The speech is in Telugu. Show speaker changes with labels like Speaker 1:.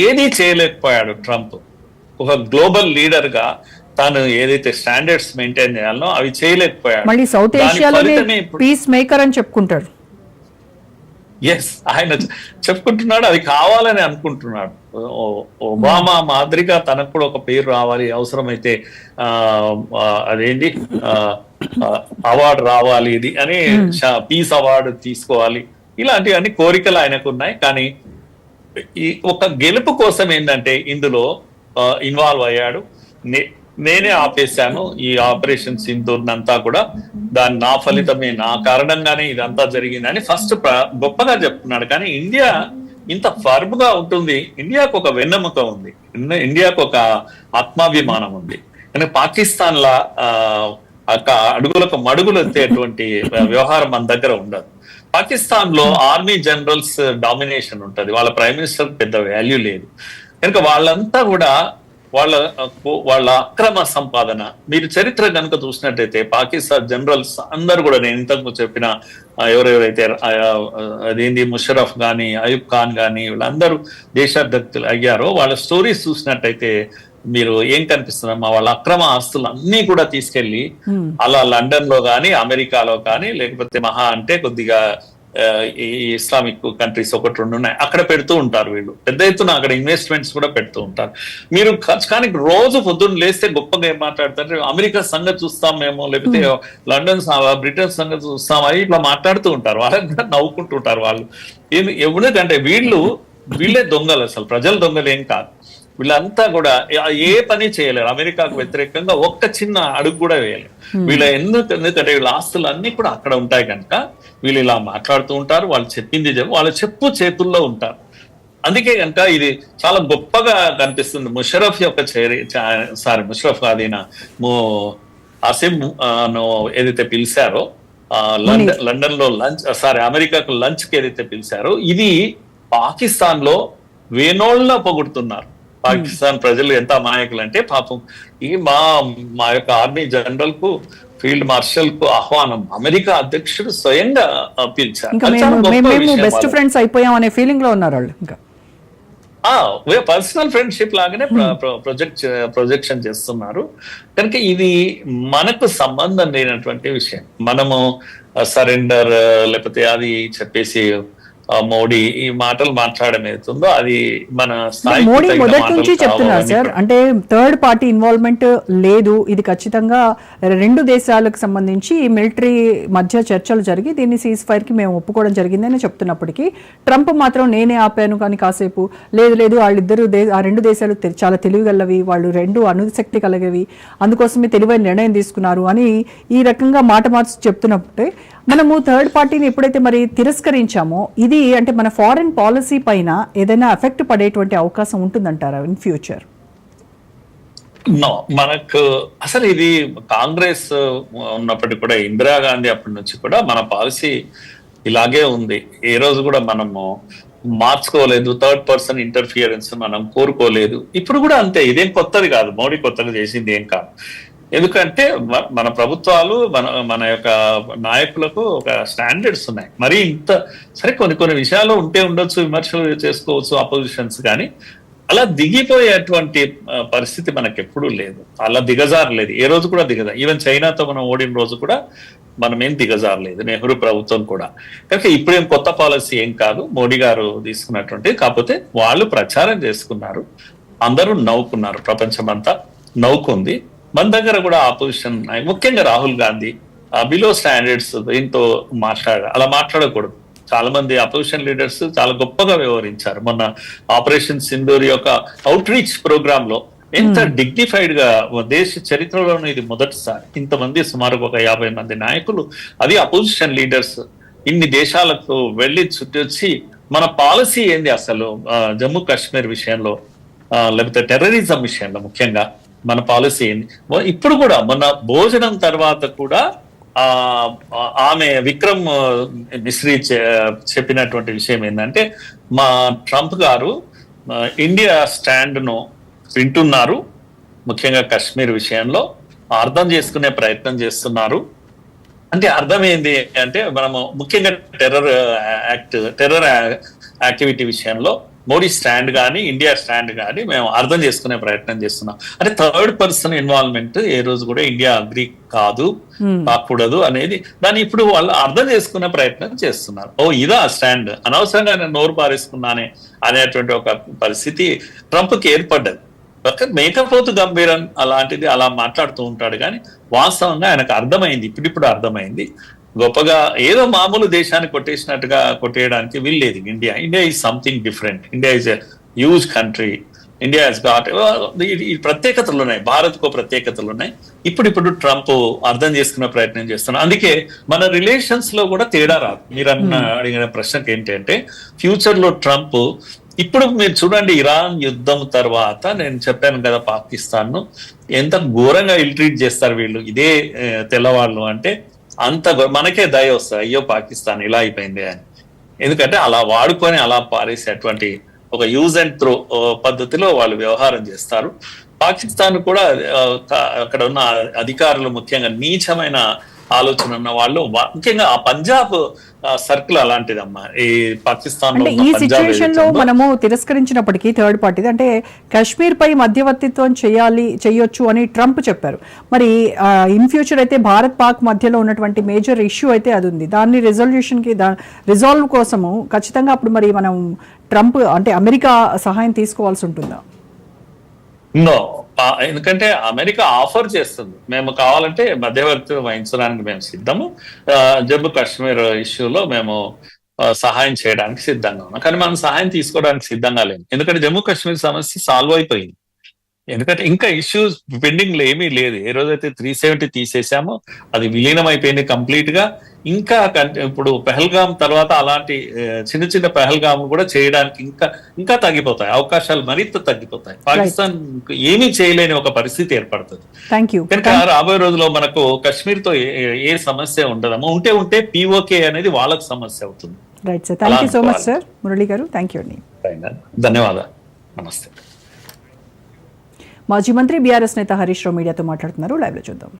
Speaker 1: ఏది చేయలేకపోయాడు ట్రంప్? ఒక గ్లోబల్ లీడర్గా తాను ఏదైతే స్టాండర్డ్స్ మెయింటైన్ చేయాలనో అవి చేయలేకపోయాడు.
Speaker 2: మళ్ళీ సౌత్ ఏషియాలోనే పీస్ మేకర్ అని చెప్పుకుంటారు
Speaker 1: ఎస్ ఆయన చెప్పుకుంటున్నాడు అది కావాలని అనుకుంటున్నాడు. ఒబామా మాదిరిగా తనకు కూడా ఒక పేరు రావాలి అవసరమైతే అదేంటి అవార్డు రావాలి ఇది అని పీస్ అవార్డు తీసుకోవాలి. ఇలాంటివన్నీ కోరికలు ఆయనకు ఉన్నాయి కానీ ఈ ఒక గెలుపు కోసం ఏంటంటే ఇందులో ఇన్వాల్వ్ అయ్యాడు. నే- నేనే ఆపేశాను. ఈ ఆపరేషన్ సింధూర్నంతా కూడా దాని నా ఫలితమే నా కారణంగానే ఇదంతా జరిగిందని ఫస్ట్ గొప్పగా చెప్తున్నాడు. కానీ ఇండియా ఇంత ఫర్మ్గా ఉంటుంది. ఇండియాకు ఒక వెన్నెముక ఉంది. ఇండియాకు ఒక ఆత్మాభిమానం ఉంది. కానీ పాకిస్తాన్ లా అడుగులకు మడుగులు ఎత్తేటువంటి వ్యవహారం మన దగ్గర ఉండదు. పాకిస్తాన్లో ఆర్మీ జనరల్స్ డామినేషన్ ఉంటది. వాళ్ళ ప్రైమ్ మినిస్టర్ పెద్ద వాల్యూ లేదు. కనుక వాళ్ళంతా కూడా వాళ్ళ వాళ్ళ అక్రమ సంపాదన. మీరు చరిత్ర కనుక చూసినట్టయితే పాకిస్తాన్ జనరల్స్ అందరు కూడా నేను ఇంతకు చెప్పిన ఎవరెవరైతే అదేంది ముషరఫ్ గాని అయూబ్ ఖాన్ గాని వీళ్ళందరూ దేశాధ్యక్తులు అయ్యారో వాళ్ళ స్టోరీస్ చూసినట్టయితే మీరు ఏం కనిపిస్తుందమ్మా వాళ్ళ అక్రమ ఆస్తులు అన్ని కూడా తీసుకెళ్ళి అలా లండన్లో కానీ అమెరికాలో కానీ లేకపోతే మహా అంటే కొద్దిగా ఈ ఇస్లామిక్ కంట్రీస్ ఒకటి రెండు ఉన్నాయి. అక్కడ పెడుతూ ఉంటారు వీళ్ళు. పెద్ద ఎత్తున అక్కడ ఇన్వెస్ట్మెంట్స్ కూడా పెడుతూ ఉంటారు. మీరు ఖర్చు కానీ రోజు పొద్దున్న లేస్తే గొప్పగా ఏం మాట్లాడతారు? అమెరికా సంగతి చూస్తాం మేము లేకపోతే లండన్ బ్రిటన్ సంగతి చూస్తాం అని ఇట్లా మాట్లాడుతూ ఉంటారు. వాళ్ళకి కూడా నవ్వుకుంటూ ఉంటారు వాళ్ళు. ఎందుకంటే వీళ్ళు వీళ్ళే దొంగలు అసలు. ప్రజలు దొంగలు ఏం కాదు. వీళ్ళంతా కూడా ఏ- పని చేయలేరు. అమెరికాకు వ్యతిరేకంగా ఒక్క చిన్న అడుగు కూడా వేయలేరు. వీళ్ళ ఎందుకు ఎందుకంటే వీళ్ళ ఆస్తులు అన్ని కూడా అక్కడ ఉంటాయి కనుక వీళ్ళు ఇలా మాట్లాడుతూ ఉంటారు. వాళ్ళు చెప్పింది చెప్పు వాళ్ళ చెప్పు చేతుల్లో ఉంటారు. అందుకే కనుక ఇది చాలా గొప్పగా కనిపిస్తుంది. ముషరఫ్ యొక్క చేరి సారీ ముషరఫ్ కాదీన అసిం ఏదైతే పిలిచారో లండన్ లండన్లో లంచ్ సారీ అమెరికాకు లంచ్కి ఏదైతే పిలిచారో ఇది పాకిస్తాన్లో వేనోళ్ళ పొగుడుతున్నారు. పాకిస్తాన్ ప్రజలు ఎంత అమాయకులు అంటే పాపం ఈ మా మా యొక్క ఆర్మీ జనరల్కు ఫీల్డ్ మార్షల్కు ఆహ్వానం. అమెరికా అధ్యక్షుడు స్వయంగా పిలిచారు
Speaker 2: బెస్ట్. ఫ్రెండ్స్ అయిపోయాం అనే ఫీలింగ్లో ఉన్నారు వాళ్ళు ఇంకా.
Speaker 1: పర్సనల్ ఫ్రెండ్షిప్ లాగానే ప్రొజెక్ట్ ప్రొజెక్షన్ చేస్తున్నారు. కనుక ఇది మనకు సంబంధం లేనటువంటి విషయం. మనము సరెండర్ లేకపోతే అది చెప్పేసి మోడీ ఈ మాటలు మాట్లాడడం ఏదైతుందో అది మన
Speaker 2: మోడీ మొదటి నుంచి చెప్తున్నారు సార్. అంటే థర్డ్ పార్టీ ఇన్వాల్వ్మెంట్ లేదు. ఇది ఖచ్చితంగా రెండు దేశాలకు సంబంధించి మిలిటరీ మధ్య చర్చలు జరిగి దీన్ని సీజ్ ఫైర్కి మేము ఒప్పుకోవడం జరిగిందని చెప్తున్నప్పటికీ ట్రంప్ మాత్రం నేనే ఆపాను కానీ కాసేపు లేదు లేదు వాళ్ళిద్దరు ఆ రెండు దేశాలు చాలా తెలివిగలవి వాళ్ళు రెండు అణుశక్తి కలిగేవి అందుకోసమే తెలివైన నిర్ణయం తీసుకున్నారు అని ఈ రకంగా మాట మార్చి చెప్తున్నప్పుడే మనము థర్డ్ పార్టీని ఎప్పుడైతే మరి తిరస్కరించామో ఇది అంటే మన ఫారెన్ పాలసీ పైన ఏదైనా ఎఫెక్ట్ పడేటువంటి అవకాశం ఉంటుందంటారా ఇన్ ఫ్యూచర్
Speaker 1: నో మనకు అసలు ఇది కాంగ్రెస్ ఉన్నప్పటికీ కూడా ఇందిరాగాంధీ అప్పటి నుంచి కూడా మన పాలసీ ఇలాగే ఉంది. ఏ రోజు కూడా మనము మార్చుకోలేదు థర్డ్ పర్సన్ ఇంటర్ఫియరెన్స్ మనం కోరుకోలేదు. ఇప్పుడు కూడా అంతే ఇదేం కొత్తది కాదు మోడీ కొత్తగా చేసింది ఏం కాదు. ఎందుకంటే మన ప్రభుత్వాలు మన మన యొక్క నాయకులకు ఒక స్టాండర్డ్స్ ఉన్నాయి. మరి ఇంత సరే కొన్ని కొన్ని విషయాలు ఉంటే ఉండొచ్చు విమర్శలు చేసుకోవచ్చు అపోజిషన్స్ కానీ అలా దిగిపోయేటువంటి పరిస్థితి మనకు ఎప్పుడూ లేదు. అలా దిగజారలేదు. ఏ రోజు కూడా దిగజారు ఈవెన్ చైనాతో మనం ఓడిన రోజు కూడా మనం ఏం దిగజారలేదు. నెహ్రూ ప్రభుత్వం కూడా. కనుక ఇప్పుడేం కొత్త పాలసీ ఏం కాదు. మోడీ గారు తీసుకున్నటువంటి కాకపోతే వాళ్ళు ప్రచారం చేసుకున్నారు. అందరూ నవ్వుకున్నారు. ప్రపంచమంతా నవ్వుకుంది. మన దగ్గర కూడా ఆపోజిషన్ ముఖ్యంగా రాహుల్ గాంధీ బిలో స్టాండర్డ్స్ దీంతో మాట్లాడ అలా మాట్లాడకూడదు. చాలా మంది అపోజిషన్ లీడర్స్ చాలా గొప్పగా వ్యవహరించారు. మొన్న ఆపరేషన్ సింధూర్ యొక్క అవుట్ రీచ్ ప్రోగ్రామ్లో ఎంత డిగ్నిఫైడ్గా దేశ చరిత్రలోనే ఇది మొదటిసారి. ఇంతమంది సుమారు ఒక యాభై మంది నాయకులు అది అపోజిషన్ లీడర్స్ ఇన్ని దేశాలకు వెళ్ళి చుట్టొచ్చి మన పాలసీ ఏంది అసలు? జమ్మూ కాశ్మీర్ విషయంలో లేకపోతే టెర్రరిజం విషయంలో ముఖ్యంగా. మన పాలసీ ఏంది? ఇప్పుడు కూడా మన భోజనం తర్వాత కూడా ఆ ఆమె విక్రమ్ మిశ్రీ చెప్పినటువంటి విషయం ఏంటంటే మా ట్రంప్ గారు ఇండియా స్టాండ్ను వింటున్నారు ముఖ్యంగా కశ్మీర్ విషయంలో అర్థం చేసుకునే ప్రయత్నం చేస్తున్నారు. అంటే అర్థం ఏంది అంటే మనము ముఖ్యంగా టెర్రర్ యాక్ట్ టెర్రర్ యాక్టివిటీ విషయంలో మోడీ స్టాండ్ కానీ ఇండియా స్టాండ్ కానీ మేము అర్థం చేసుకునే ప్రయత్నం చేస్తున్నాం. అంటే థర్డ్ పర్సన్ ఇన్వాల్వ్మెంట్ ఏ రోజు కూడా ఇండియా అగ్రి కాదు కాకూడదు అనేది దాన్ని ఇప్పుడు వాళ్ళు అర్థం చేసుకునే ప్రయత్నం చేస్తున్నారు. ఓ ఇదా స్టాండ్. అనవసరంగా నేను నోరు పారేసుకున్నానే అనేటువంటి ఒక పరిస్థితి ట్రంప్కి ఏర్పడ్డది మేకపోతు గంభీరం అలాంటిది అలా మాట్లాడుతూ ఉంటాడు కానీ వాస్తవంగా ఆయనకు అర్థమైంది ఇప్పుడిప్పుడు అర్థమైంది. గొప్పగా ఏదో మామూలు దేశాన్ని కొట్టేసినట్టుగా కొట్టేయడానికి వీల్లేదు India. India is something different India is a huge country India has got ఈ ప్రత్యేకతలు ఉన్నాయి. భారత్కు ప్రత్యేకతలు ఉన్నాయి. ఇప్పుడు ఇప్పుడు ట్రంప్ అర్థం చేసుకునే ప్రయత్నం చేస్తున్నారు అందుకే మన రిలేషన్స్లో కూడా తేడా రాదు. మీరు అన్న అడిగిన ప్రశ్నకి ఏంటంటే ఫ్యూచర్లో ట్రంప్ ఇప్పుడు మీరు చూడండి ఇరాన్ యుద్ధం తర్వాత నేను చెప్పాను కదా పాకిస్తాన్ను ఎంత ఘోరంగా ఇల్ట్రీట్ చేస్తారు వీళ్ళు. ఇదే తెల్లవాళ్ళు అంటే అంత మనకే దయ వస్తుంది. అయ్యో పాకిస్తాన్ ఇలా అయిపోయింది అని. ఎందుకంటే అలా వాడుకొని అలా పారేసేటువంటి ఒక యూజ్ అండ్ త్రో పద్ధతిలో వాళ్ళు వ్యవహారం చేస్తారు. పాకిస్తాన్ కూడా అక్కడ ఉన్న అధికారులు ముఖ్యంగా నీచమైన ఆలోచన ఉన్న వాళ్ళు ముఖ్యంగా ఆ పంజాబ్ సర్కిల్ అలాంటిదమ్మా. ఈ పాకిస్తాన్లో
Speaker 2: ఈ
Speaker 1: సిచ్యువేషన్లో
Speaker 2: మనము తిరస్కరించినప్పటికీ థర్డ్ పార్టీ అంటే కాశ్మీర్ పై మధ్యవర్తిత్వం చేయాలి చేయొచ్చు అని ట్రంప్ చెప్పారు. మరి ఇన్ ఫ్యూచర్ అయితే భారత్ పాక్ మధ్యలో ఉన్నటువంటి మేజర్ ఇష్యూ అయితే అది ఉంది. దాన్ని రెజల్యూషన్కి రిజాల్వ్ కోసము ఖచ్చితంగా అప్పుడు మరి మనం ట్రంప్ అంటే అమెరికా సహాయం తీసుకోవాల్సి ఉంటుందా?
Speaker 1: నో ఎందుకంటే అమెరికా ఆఫర్ చేస్తుంది. మేము కావాలంటే మధ్యవర్తి వహించడానికి మేము సిద్ధము. ఆ, జమ్మూ కాశ్మీర్ ఇష్యూలో మేము సహాయం చేయడానికి సిద్ధంగా ఉన్నాం. కానీ మనం సహాయం తీసుకోవడానికి సిద్ధంగా లేము. ఎందుకంటే జమ్మూ కాశ్మీర్ సమస్య సాల్వ్ అయిపోయింది. ఎందుకంటే ఇంకా ఇష్యూస్ పెండింగ్లో ఏమీ లేదు. ఏ రోజైతే త్రీ సెవెంటీ తీసేసామో అది విలీనం అయిపోయింది కంప్లీట్గా ఇంకా ఇప్పుడు పెహల్గాం తర్వాత అలాంటి చిన్న చిన్న పెహల్గాం కూడా చేయడానికి ఇంకా ఇంకా తగ్గిపోతాయి. అవకాశాలు మరింత తగ్గిపోతాయి. పాకిస్తాన్ ఏమీ చేయలేని ఒక పరిస్థితి ఏర్పడుతుంది.
Speaker 2: థ్యాంక్ యూ
Speaker 1: కనుక రాబోయే రోజుల్లో మనకు కశ్మీర్తో ఏ- సమస్య ఉండదమ్మా ఉంటే ఉంటే పిఓకే అనేది వాళ్ళకి సమస్య అవుతుంది.
Speaker 2: Right sir thank you so much. Sir Murali garu thank you అండి
Speaker 1: ధన్యవాదాలు. నమస్తే.
Speaker 2: మాజీ మంత్రి బీఆర్ఎస్ నేత హరీష్ రావు మీడియాతో మాట్లాడుతున్నారు. లైవ్లో చూద్దాం.